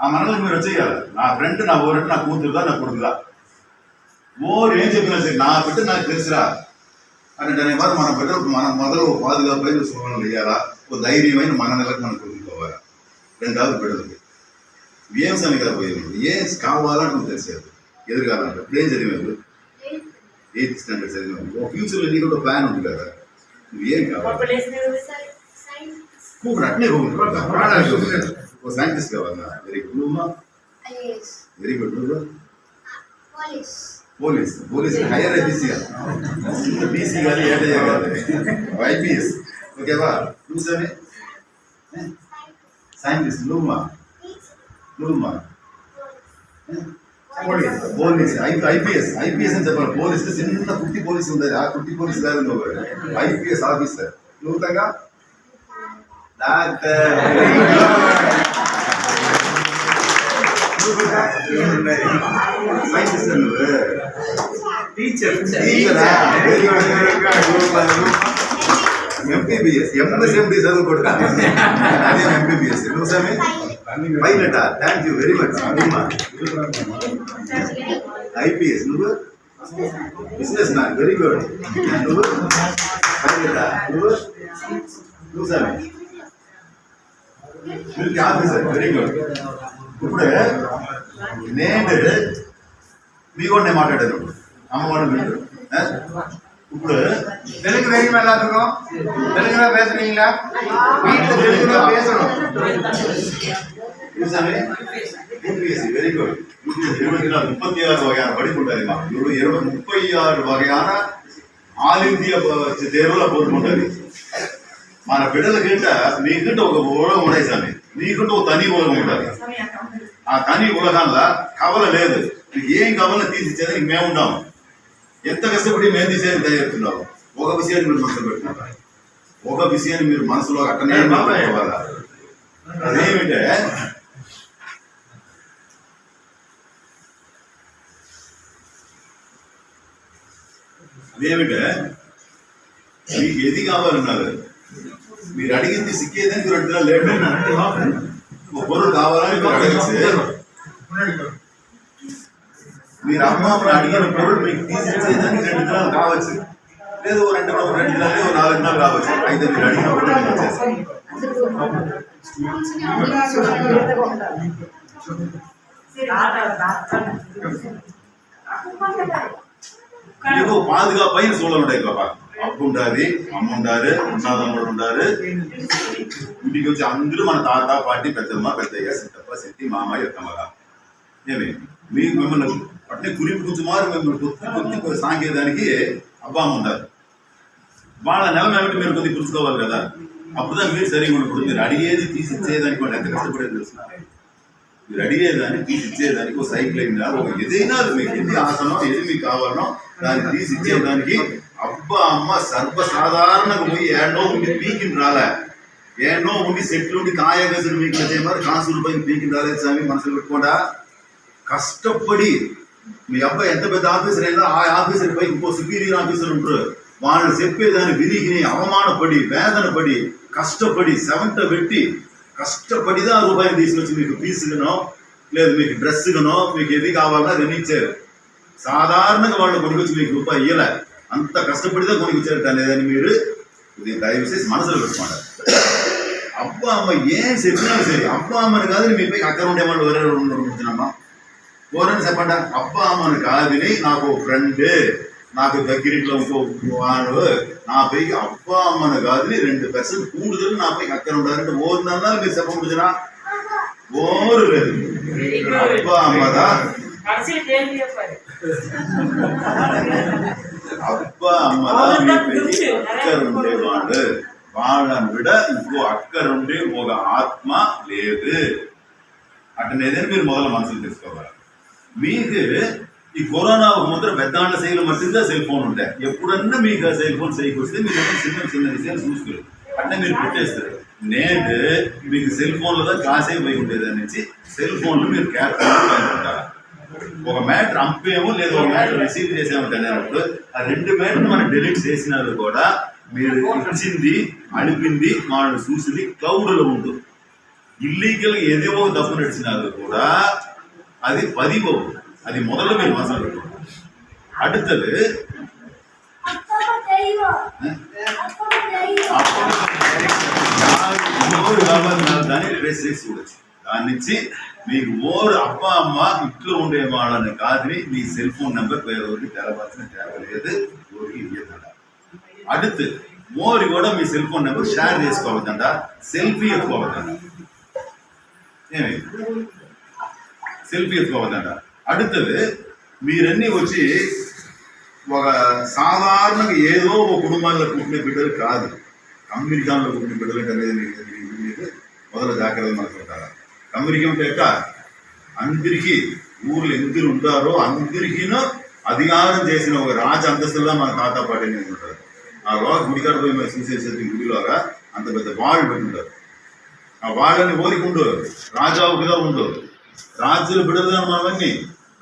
நான் மனதில் போய் வச்சுக்கல நான் ஃப்ரெண்டு நான் ஒரு நான் கூத்துருதா நான் கொடுக்குதா ஓர் ஏஞ்சுக்கலாம் சரி நான் பெற்று நான் தெரிசுரா அன்றைய மாதிரி మన பெற்ற మన మొదలు ఒక పాదుగాపై సోమనం చేయాలా ఒక ధైర్యమైన మననలకు మనం కొద్దుకోవాలి రెండవది పెడదు ఏం సమీకరణ పోయింది ఏం కావాలని తెలిసేది ఎదురుకాలంటే ఏం చదివేది ఎయిత్ స్టాండర్డ్ చదివేది ఒక ఫ్యూచర్లో నీకు ఒక ప్లాన్ ఉంది కదా నువ్వు ఏం కావాలి కూకుడు అట్నే కూకుడు ఓ సైంటిస్ట్ కావాలన్నా వెరీ గుడ్ అమ్మా వెరీ గుడ్ నువ్వు పోలీస్ పోలీస్ హైయర్ ఐపీసీఆర్ బీసీ కానీ ఏడయ్యా కాదు ఐపీఎస్ ఓకేవా నువ్వు సరే సైంటిస్ట్ నువ్వుమా నువ్వుమా పోలీస్ ఐపీఎస్ ఐపీఎస్ అని చెప్పాలి పోలీస్ చిన్న కుట్టి పోలీస్ ఉంటుంది ఆ కుట్టి పోలీస్ కాదు నువ్వు ఐపీఎస్ ఆఫీసర్ నూతనంగా doctor teacher MBBS MS MD சதுவு கொடுத்தாங்க அதே எம்பிபிஎஸ் சாமி பைலட்டா தேங்க்யூ வெரி மச் அதிகமா ஐபிஎஸ் நுகு businessman very good very good ఇప్పుడు నేడు మీకోనే మాట్లాడారు అమ్మవాడు మీరు ఇప్పుడు தெலுங்கு தெரியுமா எல்லாத்துக்கும் தெலுங்கு தான் பேசுறீங்களா வீட்டுல தெலுங்கு தான் வெரி முப்பத்தி ஆறு வகையான படிப்பு இருபது முப்பத்தி ஆறு வகையான ஆல் இந்திய தேர்வுல போட்டு మన బిడ్డల கிட்ட మీ కింద ఒక ఉడై సామి నీకంటూ తని ఉలగం ఉండాలి ఆ తని ఉలగంలో కవల లేదు ఏం కవలను తీసిచ్చేదానికి మేము ఉండాము ఎంత కష్టపడి మేము తీసేది తయారుతున్నాము ఒక విషయాన్ని మీరు మనసులో పెట్టినారా ఒక విషయాన్ని మీరు మనసులో అట్టనే మాట్లాడేవాళ్ళ అదేమిటే అదేమిటే మీకు ఏది కావాలన్నారు మీరు అడిగింది సిక్కేదని మీరు అంటున్నారు లేదు ఒక్కరు కావాలని మీరు అడగచ్చు మీరు అమ్మ అడిగిన పొరుడు మీకు తీసిచ్చేదానికి రెండు దినాలు కావచ్చు లేదు రెండు రోజులు రెండు దినాలు నాలుగు దినాలు కావచ్చు అయితే మీరు అడిగిన பாதுகாப்பை சூழல் உடைய பாப்பா అప్పు ఉండాలి అమ్మ ఉండారు ఉన్నదమ్ముడు ఉండారు ఇంటికి వచ్చి అందరూ మన తాత పాటి పెద్దమ్మ పెద్దయ్య సిద్ధప్ప సిద్ధి మామ ఎత్తమ్మగా ఏమి మీకు మిమ్మల్ని అట్లే కురిపి కొంచెమారు మిమ్మల్ని కొద్ది కొద్ది సాంకేదానికి అబ్బామ్మ ఉన్నారు వాళ్ళ నెల ఏమిటి మీరు కొద్ది పులుసుకోవాలి కదా అప్పుడుదా మీరు సరిగా ఉండకూడదు మీరు అడిగేది తీసి ఇచ్చేదానికి వాళ్ళు ఎంత కష్టపడేది తెలుసిన మీరు అడిగేదాన్ని తీసి ఇచ్చేదానికి ఒక సైక్లింగ్ ఒక ఏదైనా మీకు ఎన్ని ఆసనం ఏది మీకు కావాలనో దాన్ని తీసి ఇచ్చేదానికి அப்பா அம்மா சர்வ சாதாரண போய் ஏனோ உண்டி பீக்கின்றால ஏன்னோ உண்டி செட்டில் உண்டி காயக சிறுமிக்கு அதே மாதிரி காசு ரூபாய் பீக்கின்றாலே சாமி மனசில் விட்டு கஷ்டப்படி நீ அப்பா எந்த பெத்த ஆபீசர் இருந்தால் ஆபீசர் போய் இப்போ சுப்பீரியர் ஆபீசர் என்று வாழ் செப்பேதான விரிகினை அவமானப்படி வேதனைப்படி கஷ்டப்படி செவன்ட்டை வெட்டி கஷ்டப்படி தான் ரூபாயை தீசி வச்சு மீக்கு பீசுகணும் லேது மீக்கு ட்ரெஸ்ஸுகணும் மீக்கு எது கவாலா நினைச்சு சாதாரணங்க வாழ்ந்த கொண்டு வச்சு மீக்கு ரூபாய் இயலை அந்த கஷ்டப்பட்டு தான் கோடி வச்சிருக்காரு மீறு இதை தயவு செய்து மனசில் வச்சு மாட்டார் அப்பா அம்மா ஏன் செத்துனாலும் சரி அப்பா அம்மனுக்காவது நீ போய் அக்கௌண்ட் அமௌண்ட் ஒன்று முடிச்சுனாமா போறேன்னு செப்பாண்டா அப்பா அம்மனுக்காதுனே நான் ஒரு ஃப்ரெண்டு நாக்கு தக்கிரிட்டில் நான் போய் அப்பா அம்மனுக்காதுல ரெண்டு பர்சன்ட் கூடுதல் நான் போய் அக்கௌண்ட் ரெண்டு ஓர்னால போய் செப்ப முடிச்சுனா ஓரு அப்பா அம்மா தான் ಅಪ್ಪ ಅಮ್ಮನ ಅಕ್ಕರುಂಡೆ ಮಾಡು వాళ్ళ విడ ఇంకో అక్కరుండి ఒక ఆత్మ లేదు అట్టనేదని మీరు మొదల మనసులు తెలుసుకోవాలి మీకు ఈ కరోనా ముందర పెద్దాండ శైలి మట్టిందా సెల్ ఫోన్ ఉంటాయి ఎప్పుడన్నా మీకు ఆ సెల్ ఫోన్ సైకి వస్తే మీరు చిన్న చిన్న విషయాలు చూసుకోరు అట్లా మీరు పెట్టేస్తారు నేను మీకు సెల్ ఫోన్లో కాసేపు పోయి ఉండేదాన్ని సెల్ ఫోన్లు మీరు క్యాప్ ఉంటారు ఒక మ్యాటర్ అంపేమో లేదు ఒక మ్యాటర్ రిసీవ్ చేసాము తెలియనప్పుడు ఆ రెండు మ్యాటర్ మనం డిలీట్ చేసినారు కూడా మీరు ఇచ్చింది అడిపింది మనం చూసింది క్లౌడ్లో ఉంటుంది ఇల్లీగల్ ఏదేవో ఒక నడిచినారు కూడా అది పదివో అది మొదలు మీరు మసాలు அடுத்தது அப்போ யாரும் வியாபாரம் தானே ரெசிஸ்ட் கொடுச்சு కానిచ్చి మీకు ఓరు అప్ప అమ్మ ఇంట్లో ఉండే వాళ్ళని కాదని మీ సెల్ ఫోన్ నెంబర్ వేరొకరికి తెలవాల్సిన తేవలేదు ఊరికి ఇవ్వదండ అడుతు మోరి కూడా మీ సెల్ ఫోన్ నెంబర్ షేర్ చేసుకోవద్దంట సెల్ఫీ ఎత్తుకోవద్దంట ఏమి సెల్ఫీ ఎత్తుకోవద్దంట అడుతుంది మీరన్నీ వచ్చి ఒక సాధారణంగా ఏదో ఒక కుటుంబాల్లో పుట్టిన బిడ్డలు కాదు కమ్యూనికాల్లో పుట్టిన బిడ్డలు అనేది మొదలు జాగ్రత్తలు మనకు ఉంటారు గమనికం లేక అందరికీ ఊర్లు ఎందరు ఉంటారో అందరికీనో అధికారం చేసిన ఒక రాజ అంతస్తులా మన తాత పాటిని ఉంటారు ఆ లోగా గుడికాడ పోయి మరి శ్రీశైలి గుడిలోగా అంత పెద్ద వాళ్ళు పెట్టుంటారు ఆ వాళ్ళని ఓదికుండు రాజావుగా ఉండు రాజుల బిడలు మనవన్నీ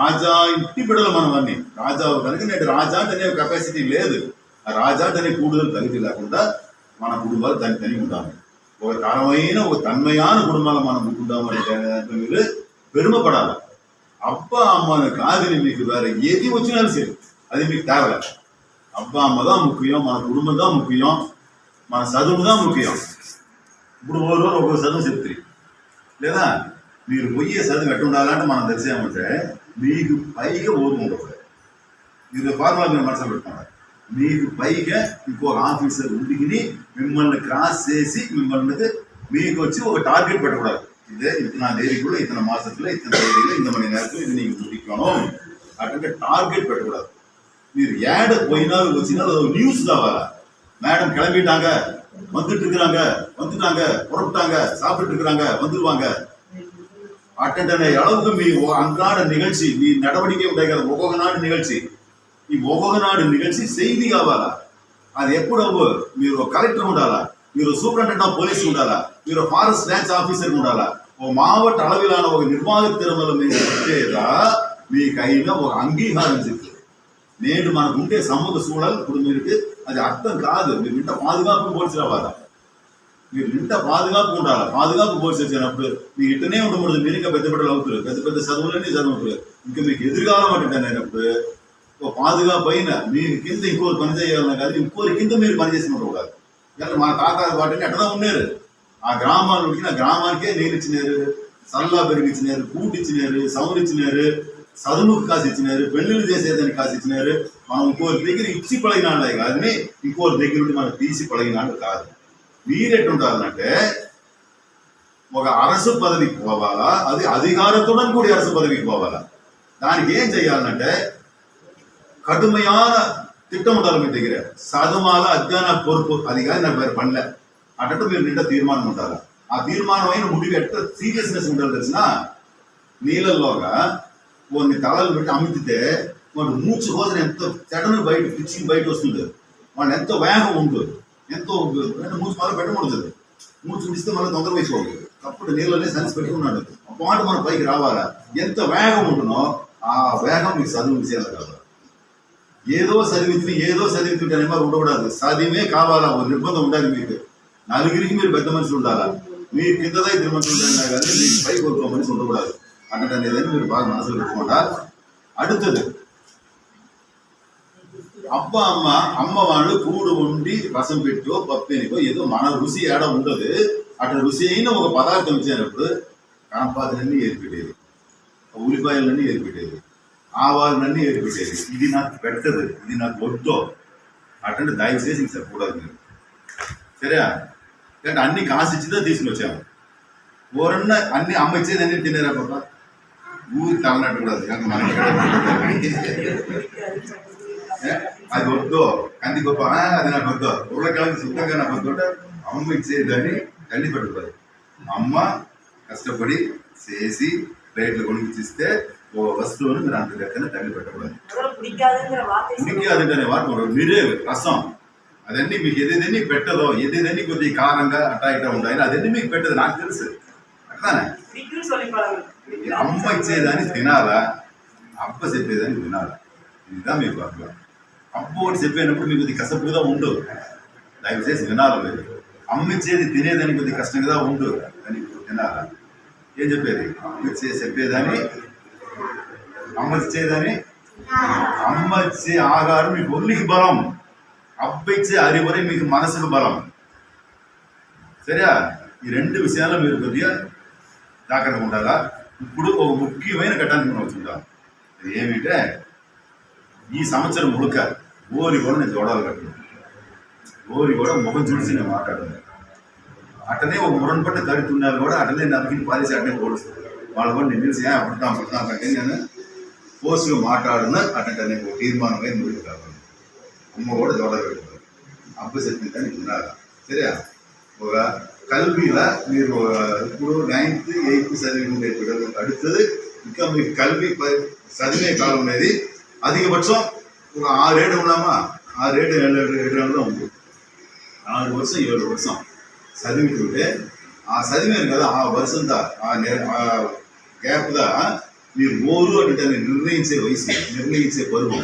రాజా ఇంటి బిడలు మనవన్నీ రాజావు కనుక నేటి రాజా అనే కెపాసిటీ లేదు ఆ రాజా అనే కూడుదల తగ్గి లేకుండా మన కుటుంబాలు తని తని ఉండాలి ஒரு தரமையான ஒரு தன்மையான மனம் குடும்பமான குடும்பமான பெருமைப்படாத அப்பா அம்மான காதல் இன்னைக்கு வேற எது வச்சுனாலும் சரி அது மீது தேவை அப்பா அம்மா தான் முக்கியம் மன குடும்பம் தான் முக்கியம் மன சதுவு தான் முக்கியம் இப்படி ஒரு ஒரு ஒவ்வொரு சதுவும் செலுத்துறீ இல்லையா நீர் பொய்ய சதுவு கட்டுண்டாலான்னு மன தரிசனம் நீக்கு பைக ஒரு முடியாது இது ஃபார்முலா மனசில் பெற்றாங்க మీరు పైగా ఇంకొక ఆఫీసర్ ఉడికిని మిమ్మల్ని క్రాస్ చేసి మిమ్మల్ని మీకు வச்சு ஒரு டார்கெட் పెట్టக்கூடாது இது இத்தனை தேதிக்குள்ள இத்தனை மாசத்துல இத்தனை தேதியில இந்த மணி நேரத்துல இது நீங்க முடிக்கணும் அப்படின்ற டார்கெட் పెట్టக்கூடாது మీరు యాడ్ పోయినా వచ్చినా అది న్యూస్ కావాలా மேடம் கிளம்பிட்டாங்க வந்துட்டு இருக்கிறாங்க வந்துட்டாங்க புறப்பட்டாங்க சாப்பிட்டு இருக்கிறாங்க வந்துருவாங்க அட்டெண்ட் அளவுக்கு மீ அன்றாட நிகழ்ச்சி நீ நடவடிக்கை உடைகிறது ஒவ்வொரு நாடு நிகழ்ச்சி ఈ ఒక్కొక్కనాడు నిలిచి సైది కావాలా అది ఎప్పుడు మీరు కలెక్టర్ ఉండాలా మీరు సూపరింటెండెంట్ ఆఫ్ పోలీస్ ఉండాలా మీరు ఫారెస్ట్ ర్యాంచ్ ఆఫీసర్ ఉండాలా ఓ మావట్ట అడవిలాన ఒక నిర్వాహక తిరుమల మీరు వచ్చేదా మీకైనా ఒక అంగీకారం చెప్తే నేడు మనకు ఉండే సమ్మత చూడాలి ఇప్పుడు మీరు అది అర్థం కాదు మీరు ఇంత పాదుగాపు పోల్చి రావాలా మీరు ఇంత పాదుగాపు ఉండాలి పాదుగాపు పోల్చి వచ్చినప్పుడు మీరు ఇట్టనే ఉండకూడదు మీరు ఇంకా పెద్ద బిడ్డలు అవుతారు పెద్ద పెద్ద చదువులన్నీ చదువుతారు ఇంకా మీకు ఎదురుకాలం అంటే అయినప్పుడు పాదుగా పైన మీరు కింద ఇంకోరు పని చేయాలన్నా కాదు ఇంకోరు కింద మీరు పని చేసినప్పుడు కాదు ఎందుకంటే మా తాత వాటిని అట్లా ఉన్నారు ఆ గ్రామాలు ఉడికిన గ్రామానికే నీళ్ళు ఇచ్చినారు సల్లా పెరిగిచ్చినారు కూటి ఇచ్చినారు సౌరు ఇచ్చినారు చదువుకు కాసి ఇచ్చినారు పెళ్ళిళ్ళు చేసేదానికి కాసి ఇచ్చినారు మనం ఇంకోరి దగ్గర ఇచ్చి పడినాడే కానీ ఇంకోరి దగ్గర నుండి మనం తీసి పడినాడు కాదు మీరెట్టుంటారంటే ఒక అరసు పదవికి పోవాలా అది అధికారంతో కూడి అరసు పదవికి పోవాలా దానికి ఏం చేయాలంటే கடுமையான திட்டமிட்டாலும் இன்றைக்கிற சதமாக அத்தியான பொறுப்பு அதிகாரி நான் வேறு பண்ணல அட்டட்டு మీరు నిండా తీర్మానం ఉండాలి ఆ తీర్మానమైన ముందుకు ఎట్ట సీరియస్నెస్ ఉండాలి తెలిసిన నీళ్ళల్లోగా కొన్ని తలలు పెట్టి అమితితే వాడు మూచి రోజున ఎంతో తెడను బయట పిచ్చింగ్ బయట వస్తుంది వాడు ఎంతో వేగం ఉంటుంది ఎంతో మూచి మళ్ళీ పెట్టకూడదు మూచి ఇస్తే మళ్ళీ తొందర వేసుకోవాలి అప్పుడు నీళ్ళనే సన్స్ పెట్టుకున్నాడు పాటు మన పైకి రావాలా ఎంత వేగం ఉంటునో ఆ వేగం మీకు చదువు చేయాలి కాబట్టి ஏதோ சதிவித்து ஏதோ சதிவித்து விடக்கூடாது சதியமே காவாலாம் ஒரு நிர்பந்தம் உண்டாது வீட்டு நலுகிரிக்கும் பெத்த மனுஷன் உண்டாரா நீ கிட்டதை திருமணம் சொல்றாங்க நீ பை கொடுக்கணும்னு சொல்லக்கூடாது அண்ணன் பாக மனசுல இருக்க மாட்டார் அடுத்தது அப்பா அம்மா அம்மா வாழ் கூடு ஒன்றி ரசம் பெற்றோ பப்பேனிக்கோ ஏதோ மன ருசி இடம் உண்டது அட ருசியின்னு உங்க பதார்த்தம் வச்சு அனுப்பு காப்பாத்துல இருந்து ஏற்பட்டது உரிப்பாயிலிருந்து ஏற்பட்டது ఆ వాళ్ళన్నీ ఎదిరిపెట్టేది ఇది నాకు పెట్టదు ఇది నాకు వద్దు అటువంటి దయచేసి ఇంకా చెప్పకూడదు మీరు సరే అంటే అన్ని కాసు ఇచ్చిందో తీసుకుని వచ్చాము ఓరన్న అన్ని అమ్మ ఇచ్చేది అన్ని తినేరా పాప ఊరి తలనట్టు కూడా అది వద్దు కంది గొప్ప అది నాకు వద్దు ఉరకాయ శుద్ధంగా నాకు వద్దు అమ్మ ఇచ్చేదాన్ని తల్లి పెట్టుకోదు అమ్మ కష్టపడి చేసి ప్లేట్లు కొనుక్కిస్తే వస్తువును దాని లెక్కన తగ్గి పెట్టకూడదు పిడికాదుంగిற వార్త ஒரு மிருவு ரசம் అదన్నీ మీకు ఏదైతే మీకు పెట్టదో ఏదైతే నీకు కొద్దిగా కారంగా అట్టా ఇట్టా ఉంటాయి అదన్నీ మీకు పెట్టదు నాకు తెలుసు అట్లానే అమ్మ ఇచ్చేదాన్ని తినాలా అప్ప చెప్పేదాన్ని వినాలా ఇదా మీకు అట్లా అప్పు ఒకటి చెప్పినప్పుడు మీకు ఇది కసపుగా ఉండదు దయచేసి వినాలి మీరు అమ్మిచ్చేది తినేదానికి కొద్ది కష్టంగా ఉండు అని తినాలా ఏం చెప్పేది అమ్మిచ్చే చెప్పేదాన్ని అమ్మచ్చేదని అమ్మచ్చే ఆహారం మీకు ఒళ్ళికి బలం అబ్బిచ్చే అరివరి మీకు మనసుకు బలం సరియా ఈ రెండు విషయాలు మీరు కొద్దిగా జాగ్రత్తగా ఉండాలా ఇప్పుడు ఒక ముఖ్యమైన ఘటన మనం చూద్దాం ఏమిటంటే ఈ సంవత్సరం ముడుక ఓరి కూడా నేను చూడాలి కట్టు ఓరి కూడా ముఖం చూసి నేను మాట్లాడాను అటనే ఒక మురణపట్టు కడుతున్నారు కూడా అటనే నమ్మికి పాలిసి అటనే ఓడుస్తున్నాను வாழ்வன் நெஞ்சில் செய்ய அப்படித்தான் அப்படித்தான் கட்டேன் நான் போஸ்டுக்கு மாட்டாடுன்னு அட்டன் ஒரு தீர்மானமே முடிவுக்காக அம்மாவோட தொடர வேண்டும் அப்ப செத்து தான் நீங்கள் சரியா ஒரு கல்வியில் நீர் இப்போ நைன்த்து எயித்து சதவீதம் பெற்றதுக்கு அடுத்தது மிக கல்வி ப சதுமை காலம் நேரி அதிகபட்சம் ஒரு ஆறு ஏடு விடாமா ஆறு ஏடு ஏழு ஏடு வருஷம் ஏழு வருஷம் சதுமை ஆ சதுமை இருக்காது ஆ ஆ நேரம் గ్యాప్గా మీరు ఓరు అంటే నిర్ణయించే వయసు నిర్ణయించే పరువు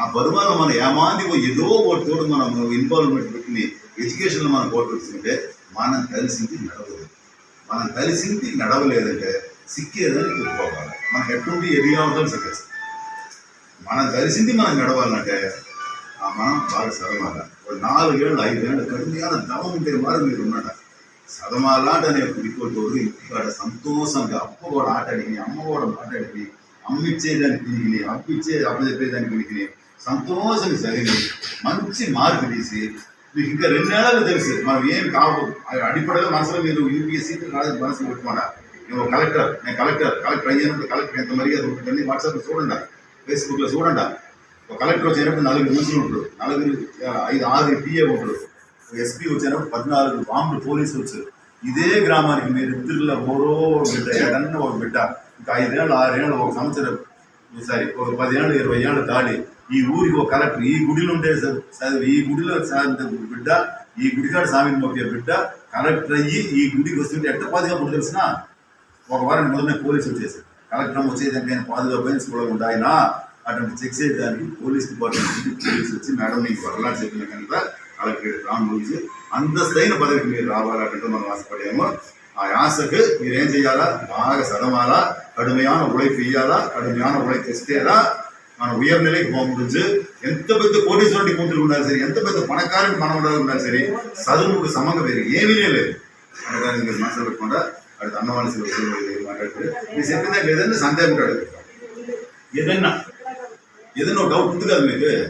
ఆ పరువును మనం ఏమాది ఏదో ఒకటి తోడు మనం ఇన్వాల్వ్మెంట్ పెట్టుకుని ఎడ్యుకేషన్లో మనం పోటీ మనం కలిసింది నడవలేదు మనం కలిసింది నడవలేదంటే సిక్కేదని చెప్పుకోవాలి మనం ఎటువంటి ఎదిగా ఉందని సిక్కేస్తాం మనం కలిసింది మనం నడవాలంటే మనం బాగా సరమాల ఒక నాలుగేళ్ళు ఐదేళ్ళు కడుపు తవం ఉంటే వారు మీరు ఉన్నట సదమాలాటనే గుడికొట్టూరు ఇక్కడ సంతోషంగా అప్ప కూడా ఆటడిని అమ్మ కూడా మాట్లాడి అమ్మిచ్చేదానికి పిలిగిని అప్పిచ్చే చెప్పేదానికి పిలిగిని సంతోషం చదివి మంచి మార్పు తీసి మీకు ఇంకా రెండేళ్లకు తెలుసు మనం ఏం కావు అడిపడే మనసులో మీరు యూపీఎస్సీ రాదు మనసులో పెట్టుకోండి నేను కలెక్టర్ నేను కలెక్టర్ కలెక్టర్ అయ్యేటప్పుడు కలెక్టర్ ఎంత మర్యాద ఉంటుందని వాట్సాప్లో చూడండి ఫేస్బుక్లో చూడండి ఒక కలెక్టర్ వచ్చేటప్పుడు నలుగురు మనుషులు ఉంటారు నలుగురు ఐదు ఆరు పిఏ ఉంటారు ఎస్పీ వచ్చారు పద్నాలుగు బాంబులు పోలీసులు వచ్చారు ఇదే గ్రామానికి మీరు ఇద్దరులో ఓరో బిడ్డ ఎడన్న ఒక బిడ్డ ఇంకా ఐదేళ్ళు ఆరేళ్ళు ఒక సంవత్సరం సారీ ఒక పదేళ్ళు ఇరవై ఏళ్ళు దాడి ఈ ఊరికి ఒక కలెక్టర్ ఈ గుడిలో ఉండే ఈ గుడిలో బిడ్డ ఈ గుడికాడ స్వామిని మోపే బిడ్డ కలెక్టర్ అయ్యి ఈ గుడికి వస్తుంటే ఎట్ట పాదుగా తెలిసిన ఒక వారం మొదలనే పోలీసులు వచ్చేసారు కలెక్టర్ వచ్చేదానికి ఆయన పాదుగా బెన్స్ కూడా ఉండాయన అటువంటి చెక్ చేయడానికి పోలీస్ డిపార్ట్మెంట్ పోలీసు వచ్చి మేడం నీకు వరలా చెప్పిన కనుక கலக்கிறது ராம் அந்த ஸ்தைன பதவிக்கு நீர் ராவாரா கட்டுமான ஆசைப்படையாமோ ஆசைக்கு நீர் ஏன் செய்யாதா பாக சதமாதா கடுமையான உழைப்பு இயாதா கடுமையான உழைப்பு எஸ்டேதா நான் உயர்நிலைக்கு போக முடிஞ்சு எந்த பத்து கோடி சுரண்டி கூட்டிருந்தாலும் சரி எந்த பத்து பணக்காரன் பணம் கொண்டாலும் சரி சதுமுக்கு சமங்க பேரு ஏவிலே மனசில் கொண்டா அடுத்து அன்னவாசி மாட்டாடு நீ செத்துதான் எதுன்னு சந்தேகம் கிடையாது எதுன்னா எதுன்னு டவுட் இருக்குது அது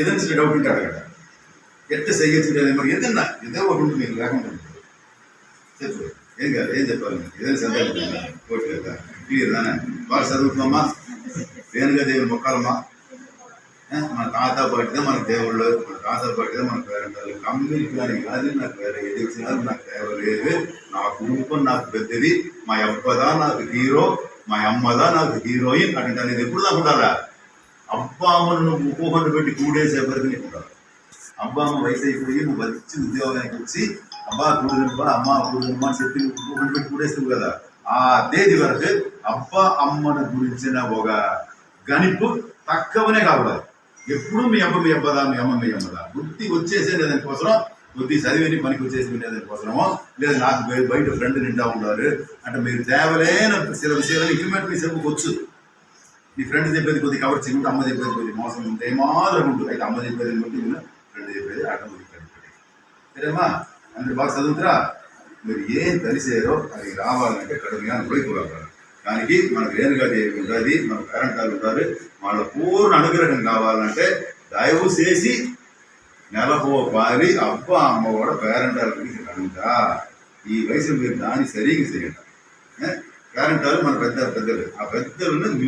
எதுன்னு சொல்லி டவுட் கிடையாது எட்டு செய்யக்கூடிய அதே மாதிரி எதுன்னா ஏதோ ஒரு ஒன்று நீங்கள் வேகம் பண்ணுங்க சரி எங்க ஏஞ்ச பாருங்க எதுவும் சந்தேகம் போட்டு இருக்கா கிளியர் தானே பாரு சதுவுக்குமா வேணுங்க దేవుని మొక్కాలమ్మా మన తాత పాటిదే మన దేవుళ్ళు మన తాత పాటిదే మన పేరెంటాలు కమ్యూనిటీ కానీ కాదు నాకు వేరే ఏది ఇచ్చినా నాకు తేవలేదు నా కుటుంబం నాకు పెద్దది మా అప్పదా నాకు హీరో మా అమ్మదా నాకు హీరోయిన్ అంటే అనేది ఎప్పుడు దాకా ఉండాలా అప్ప అమ్మను నువ్వు ఊహను పెట్టి కూడేసేపటికి నీకు ఉండాలి అబ్బాను వయసు అయిపోయి నువ్వు వచ్చి ఉద్యోగానికి వచ్చి అబ్బా కూడదనుకో అమ్మ కూడదనుమా అని చెప్పి పెట్టి కూడేస్తావు కదా ఆ తేదీ వరకు అబ్బా అమ్మను గురించిన ఒక గణింపు తక్కువనే కావాలి ఎప్పుడు మీ అమ్మ మీ అబ్బదా మీ అమ్మ మీ అమ్మదా బుద్ధి వచ్చేసేది దానికోసం బుద్ధి చదివిని పనికి వచ్చేసి దానికోసమో లేదా నాకు బయట ఫ్రెండ్ నిండా ఉన్నారు అంటే మీరు దేవలేన సిలబస్ ఇంక్రిమెంట్ మీ చెప్పుకోవచ్చు మీ ఫ్రెండ్ చెప్పేది కొద్దిగా కవర్ చేయకుండా అమ్మ చెప్పేది కొద్దిగా మోసం ఉంటే ఏమాత్రం ఉంటుంది అయితే అమ్మ చెప్పేది కొద్దిగా எழுதிపోయి అడ్డం సరేమా అందరు బాగా చదువుతురా మీరు ఏం కలిసారో అది రావాలంటే కడుపుగా పోయిపోగలరు దానికి మనకు రేణుగా దేవి ఉంటుంది మన పేరెంట్ గారు ఉంటారు వాళ్ళ పూర్ణ అనుగ్రహం కావాలంటే దయవు చేసి నెలహో పారి అబ్బ అమ్మ కూడా పేరెంటాల గురించి కనుక ఈ వయసు మీరు దాన్ని సరిగ్గా చేయండి పేరెంటాలు మన పెద్ద పెద్దలు ఆ పెద్దలను